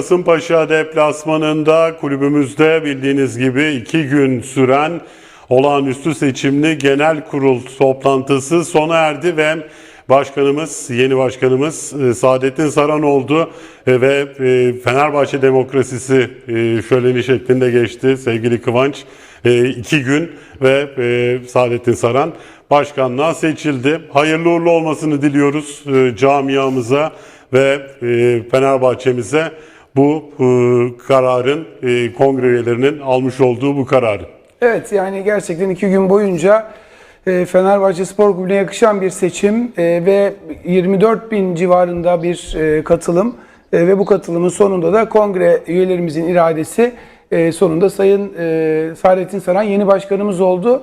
Kasımpaşa deplasmanında kulübümüzde bildiğiniz gibi iki gün süren olağanüstü seçimli genel kurul toplantısı sona erdi ve başkanımız, yeni başkanımız e, Saadettin Saran oldu E, ve e, Fenerbahçe demokrasisi şöleni şeklinde geçti sevgili Kıvanç. İki gün ve Saadettin Saran başkanlığa seçildi. Hayırlı uğurlu olmasını diliyoruz camiamıza ve Fenerbahçe'mize bu e, kararın e, kongre üyelerinin almış olduğu bu kararı. Evet yani gerçekten iki gün boyunca e, Fenerbahçe Spor Kulübü'ne yakışan bir seçim e, ve 24 bin civarında bir e, katılım ve bu katılımın sonunda da kongre üyelerimizin iradesi sonunda Sayın Saadettin Saran yeni başkanımız oldu.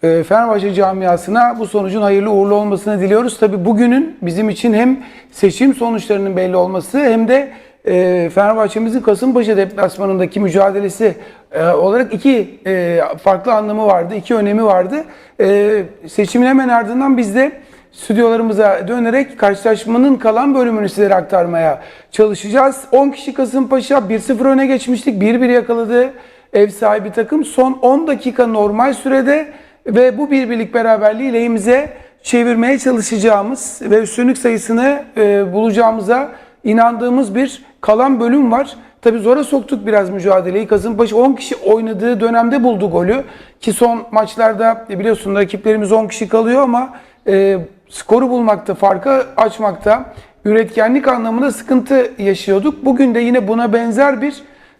Fenerbahçe camiasına bu sonucun hayırlı uğurlu olmasını diliyoruz. Tabi bugünün bizim için hem seçim sonuçlarının belli olması hem de e, Fenerbahçe'mizin Kasımpaşa deplasmanındaki mücadelesi e, olarak iki e, farklı anlamı vardı, iki önemi vardı. E, seçimin hemen ardından biz de stüdyolarımıza dönerek karşılaşmanın kalan bölümünü sizlere aktarmaya çalışacağız. 10 kişi Kasımpaşa 1-0 öne geçmiştik. 1-1 yakaladı ev sahibi takım. Son 10 dakika normal sürede ve bu bir birlik beraberliği lehimize çevirmeye çalışacağımız ve üstünlük sayısını e, bulacağımıza inandığımız bir kalan bölüm var. Tabi zora soktuk biraz mücadeleyi. Kasımpaşa 10 kişi oynadığı dönemde buldu golü. Ki son maçlarda e, biliyorsun rakiplerimiz 10 kişi kalıyor ama e, skoru bulmakta, farkı açmakta, üretkenlik anlamında sıkıntı yaşıyorduk. Bugün de yine buna benzer bir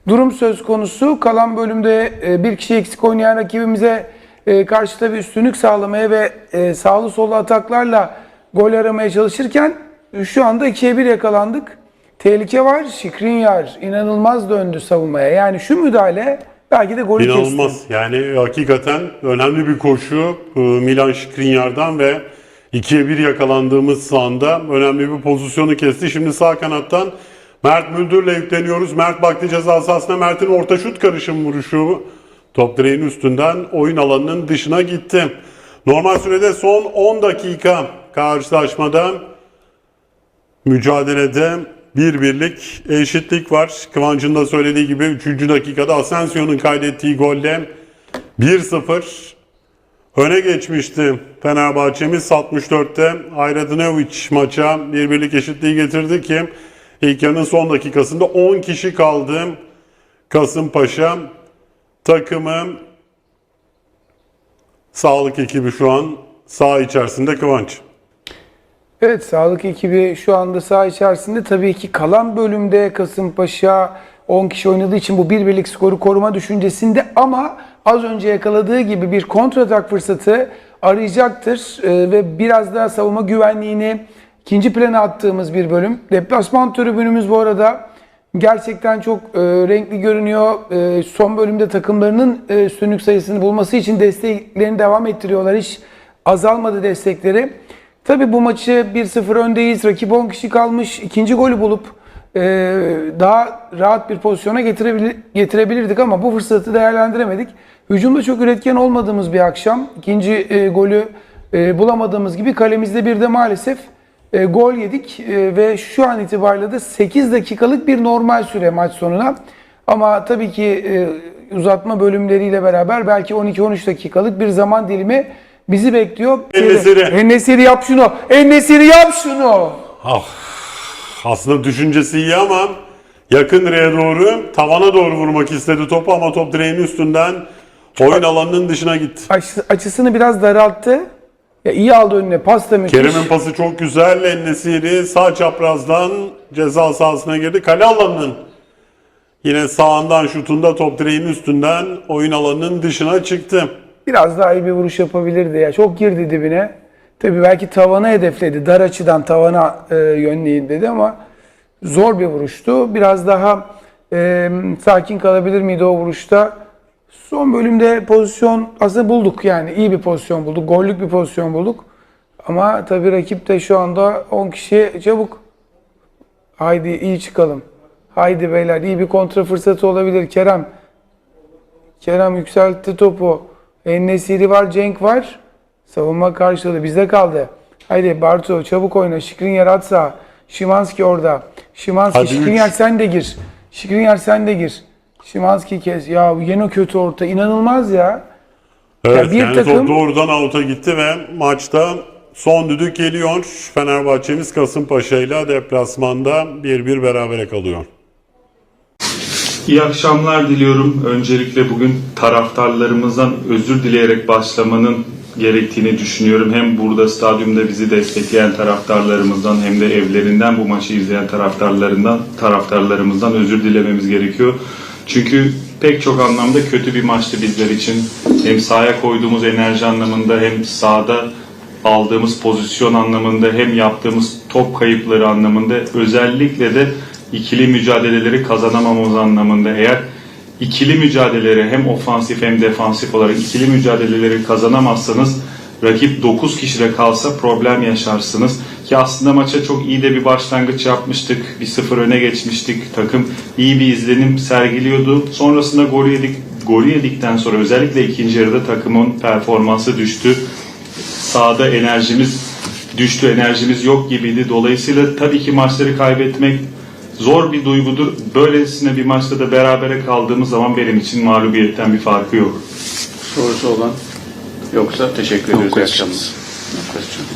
durum söz konusu. Kalan bölümde e, bir kişi eksik oynayan rakibimize e, karşı tabii üstünlük sağlamaya ve sağlı sollu ataklarla gol aramaya çalışırken şu anda 2'ye 1 yakalandık. Tehlike var. Şikrinyar inanılmaz döndü savunmaya. Yani şu müdahale belki de golü kesti. İnanılmaz. Yani hakikaten önemli bir koşu e, Milan Skriniar'dan ve 2'ye 1 yakalandığımız anda önemli bir pozisyonu kesti. Şimdi sağ kanattan Mert Müldür'le yükleniyoruz. Mert baktı ceza sahasına. Mert'in orta şut karışım vuruşu top direğin üstünden oyun alanının dışına gitti. Normal sürede son 10 dakika karşılaşmada mücadelede bir birlik eşitlik var. Kıvancın da söylediği gibi 3. dakikada Asensio'nun kaydettiği golle 1-0 öne geçmişti Fenerbahçe'miz 64'te. Ayradinovic maça bir birlik eşitliği getirdi ki ilk yarının son dakikasında 10 kişi kaldı. Kasımpaşa takımı sağlık ekibi şu an saha içerisinde Kıvanç. Evet sağlık ekibi şu anda saha içerisinde tabii ki kalan bölümde Kasımpaşa 10 kişi oynadığı için bu bir birlik skoru koruma düşüncesinde ama az önce yakaladığı gibi bir kontratak fırsatı arayacaktır Ee, ve biraz daha savunma güvenliğini ikinci plana attığımız bir bölüm. Deplasman tribünümüz bu arada gerçekten çok e, renkli görünüyor. E, son bölümde takımlarının e, üstünlük sayısını bulması için desteklerini devam ettiriyorlar. Hiç azalmadı destekleri. Tabii bu maçı 1-0 öndeyiz. Rakip 10 kişi kalmış. İkinci golü bulup e, daha rahat bir pozisyona getirebilir, getirebilirdik ama bu fırsatı değerlendiremedik. Hücumda çok üretken olmadığımız bir akşam. İkinci e, golü e, bulamadığımız gibi kalemizde bir de maalesef e, gol yedik ve şu an itibariyle de 8 dakikalık bir normal süre maç sonuna. Ama tabii ki uzatma bölümleriyle beraber belki 12-13 dakikalık bir zaman dilimi bizi bekliyor. En-Nesyri. En-Nesyri yap şunu. En-Nesyri yap şunu. Ah, aslında düşüncesi iyi ama yakın direğe doğru tavana doğru vurmak istedi topu ama top direğin üstünden oyun alanının dışına gitti. Açı- açısını biraz daralttı. Ya iyi aldı önüne. Pas da müthiş. Kerem'in pası çok güzel. Ennesiri sağ çaprazdan ceza sahasına girdi. Kale alanının yine sağından şutunda top direğin üstünden oyun alanının dışına çıktı. Biraz daha iyi bir vuruş yapabilirdi ya. Çok girdi dibine. Tabii belki tavana hedefledi. Dar açıdan tavana e, yönleyin dedi ama zor bir vuruştu. Biraz daha e, sakin kalabilir miydi o vuruşta? Son bölümde pozisyon aslında bulduk yani iyi bir pozisyon bulduk. Gollük bir pozisyon bulduk. Ama tabii rakip de şu anda 10 kişi çabuk. Haydi iyi çıkalım. Haydi beyler iyi bir kontra fırsatı olabilir Kerem. Kerem yükseltti topu. Ennesiri var, Cenk var. Savunma karşıladı. Bizde kaldı. Haydi Bartu çabuk oyna. Şikrin yaratsa. Şimanski orada. Şimanski, Hadi Şikrinyar üç. sen de gir. Şikrinyar sen de gir. Şimanski kes. Ya yine kötü orta. inanılmaz ya. Evet, bir yani takım- doğrudan out'a gitti ve maçta son düdük geliyor. Fenerbahçe'miz Kasımpaşa ile deplasmanda 1-1 berabere kalıyor. İyi akşamlar diliyorum. Öncelikle bugün taraftarlarımızdan özür dileyerek başlamanın gerektiğini düşünüyorum. Hem burada stadyumda bizi destekleyen taraftarlarımızdan hem de evlerinden bu maçı izleyen taraftarlarından taraftarlarımızdan özür dilememiz gerekiyor. Çünkü pek çok anlamda kötü bir maçtı bizler için. Hem sahaya koyduğumuz enerji anlamında hem sahada aldığımız pozisyon anlamında hem yaptığımız top kayıpları anlamında özellikle de ikili mücadeleleri kazanamamamız anlamında eğer ikili mücadeleleri hem ofansif hem defansif olarak ikili mücadeleleri kazanamazsanız rakip 9 kişide kalsa problem yaşarsınız. Ki aslında maça çok iyi de bir başlangıç yapmıştık. Bir sıfır öne geçmiştik. Takım iyi bir izlenim sergiliyordu. Sonrasında gol yedik. Golü yedikten sonra özellikle ikinci yarıda takımın performansı düştü sahada enerjimiz düştü, enerjimiz yok gibiydi. Dolayısıyla tabii ki maçları kaybetmek zor bir duygudur. Böylesine bir maçta da berabere kaldığımız zaman benim için mağlubiyetten bir farkı yok. Sorusu olan yoksa teşekkür ediyoruz. İyi akşamlar.